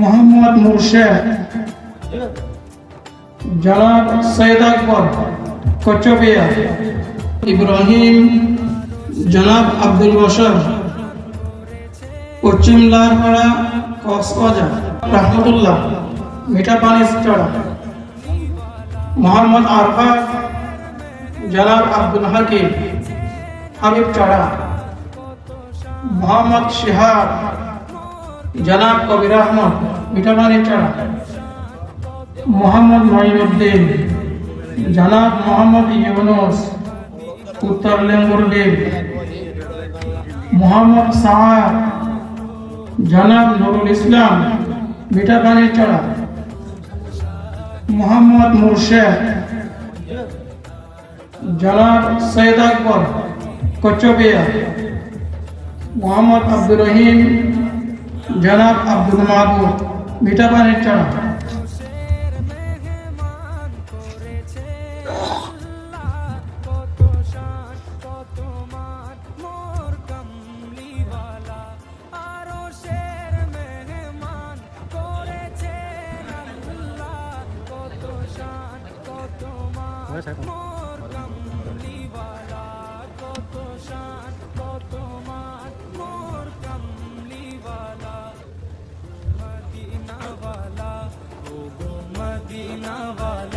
মোহাম্মদ মুর্শেদ। জনাব সৈয়দ আকবর কচবিয়া ইব্রাহিম জনাব আব্দুল বসর পশ্চিম লারপাড়া কক্সবাজার, রহমতুল্লাহ, মিঠা পানি চড়া। মোহাম্মদ আরফাত জনাব আব্দুল হাকিম, হাবিব চড়া। মোহাম্মদ শিহাব জনাব কবির আহমদ মিঠামানি চড়া মোহাম্মদ মঈনুদ্দিন, জনাব মোহাম্মদ ইউনুস, উত্তর লেঙ্গুরডিন মোহাম্মদ সাহাব জনাব নুরুল ইসলাম মিঠাপানি চড়া মোহাম্মদ মুর্শেদ, জনাব সৈয়দ আকবর কচবিয়া মোহাম্মদ আব্দুর রহিম জনাব আব্দুল মাহবুব মিঠা পানির চড়া মেহমান মদিনাওয়ালা